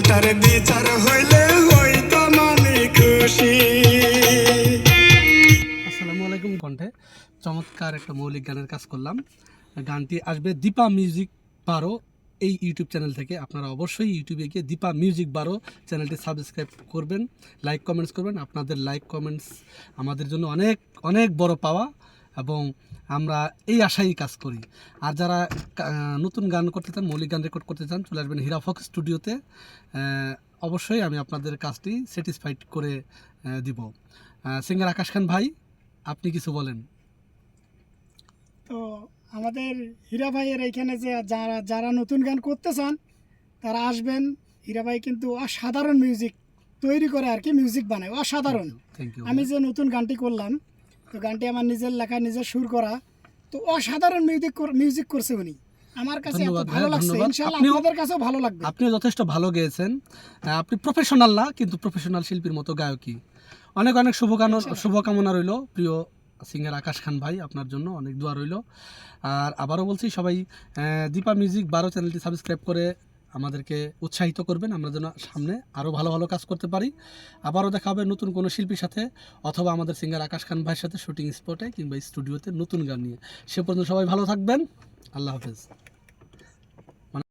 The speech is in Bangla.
গানটার বিচার হইলে হইতো মানে খুশি। আসসালামু আলাইকুম কণ্ঠে। চমৎকার একটা মৌলিক গানের কাজ করলাম। গানটি আসবে দীপা মিউজিক বারো এই ইউটিউব চ্যানেল থেকে। আপনারা অবশ্যই ইউটিউবে গিয়ে দীপা মিউজিক বারো চ্যানেলটি সাবস্ক্রাইব করবেন, লাইক কমেন্টস করবেন। আপনাদের লাইক কমেন্টস আমাদের জন্য অনেক অনেক বড় পাওয়া। এবং আমরা এই আশাই কাজ করি। আর যারা নতুন গান করতে চান মৌলিক গান রেকর্ড করতে চান চলে আসবেন হিরাফক স্টুডিওতে। অবশ্যই আমি আপনাদের কাজটি স্যাটিসফাইড করে দিব। সিঙ্গার আকাশ খান ভাই আপনি কিছু বলেন। তো আমাদের হীরা ভাইয়ের এইখানে যে যারা যারা নতুন গান করতে চান তারা আসবেন। হীরা ভাই কিন্তু অসাধারণ মিউজিক তৈরি করে আর কি মিউজিক বানায়। অসাধারণ। থ্যাংক ইউ আমি যে নতুন গানটি করলাম তো গানটি আমার নিজের লেখা নিজের সুর করা। তো অসাধারণ মিউজিক মিউজিক করছে উনি। আমার কাছে এত ভালো লাগছে। ইনশাআল্লাহ আপনাদের কাছেও ভালো লাগবে। আপনিও যথেষ্ট ভালো গেয়েছেন। আপনি প্রফেশনাল না কিন্তু প্রফেশনাল শিল্পীর মতো গায়কই। অনেক অনেক শুভকামনা শুভকামনা রইল। প্রিয় সিঙ্গার আকাশ খান ভাই আপনার জন্য অনেক দোয়া রইল। আর আবারও বলছি সবাই দীপা মিউজিক বারো চ্যানেলটি সাবস্ক্রাইব করে আমাদেরকে উৎসাহিত করবেন। আমরা যেন সামনে আরও ভালো ভালো কাজ করতে পারি। আবারও দেখা হবে নতুন কোনো শিল্পীর সাথে অথবা আমাদের সিঙ্গার আকাশ খান ভাইয়ের সাথে শুটিং স্পটে কিংবা স্টুডিওতে নতুন গান নিয়ে। সে পর্যন্ত সবাই ভালো থাকবেন। আল্লাহ হাফেজ।